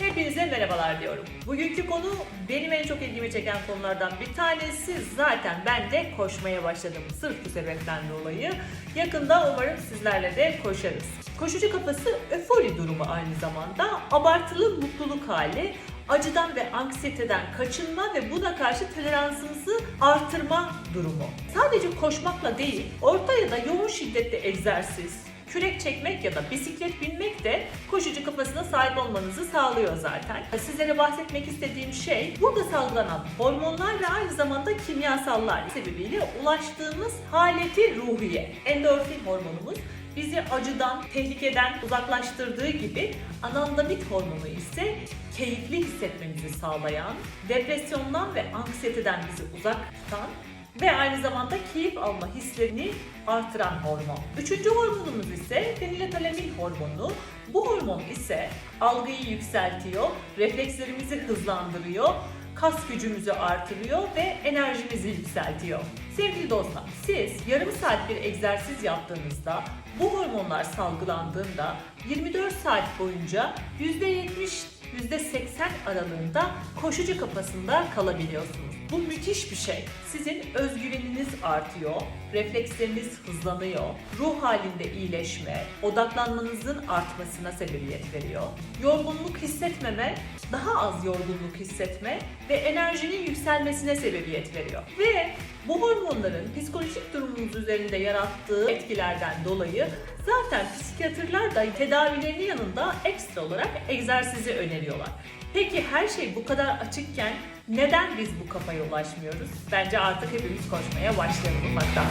Hepinize merhabalar diyorum. Bugünkü konu benim en çok ilgimi çeken konulardan bir tanesi. Zaten ben de koşmaya başladım. Sırf bu sebepten dolayı. Yakında umarım sizlerle de koşarız. Koşucu kafası öfori durumu aynı zamanda. Abartılı mutluluk hali, acıdan ve anksiyeteden kaçınma ve buna karşı toleransımızı artırma durumu. Sadece koşmakla değil, orta ya da yoğun şiddetli egzersiz, kürek çekmek ya da bisiklet binmek de koşucu kafasına sahip olmanızı sağlıyor zaten. Sizlere bahsetmek istediğim şey burada salgılanan hormonlar ve aynı zamanda kimyasallar sebebiyle ulaştığımız haleti ruhiye. Endorfin hormonumuz bizi acıdan, tehlikeden uzaklaştırdığı gibi anandamit hormonu ise keyifli hissetmemizi sağlayan, depresyondan ve anksiyeteden bizi uzak tutan ve aynı zamanda keyif alma hislerini artıran hormon. Üçüncü hormonumuz ise feniletalamin hormonu. Bu hormon ise algıyı yükseltiyor, reflekslerimizi hızlandırıyor, kas gücümüzü artırıyor ve enerjimizi yükseltiyor. Sevgili dostlar, siz yarım saat bir egzersiz yaptığınızda bu hormonlar salgılandığında 24 saat boyunca %70 %80 aralığında koşucu kafasında kalabiliyorsunuz. Bu müthiş bir şey. Sizin özgüveniniz artıyor, refleksleriniz hızlanıyor, ruh halinde iyileşme, odaklanmanızın artmasına sebebiyet veriyor. Yorgunluk hissetmeme, daha az yorgunluk hissetme ve enerjinin yükselmesine sebebiyet veriyor. Ve bu hormonların psikolojik durumunuz üzerinde yarattığı etkilerden dolayı zaten psikiyatrlar da tedavilerinin yanında ekstra olarak egzersizi öneriyorlar. Peki her şey bu kadar açıkken neden biz bu kafaya ulaşmıyoruz? Bence artık hepimiz koşmaya başlayalım ufaktan.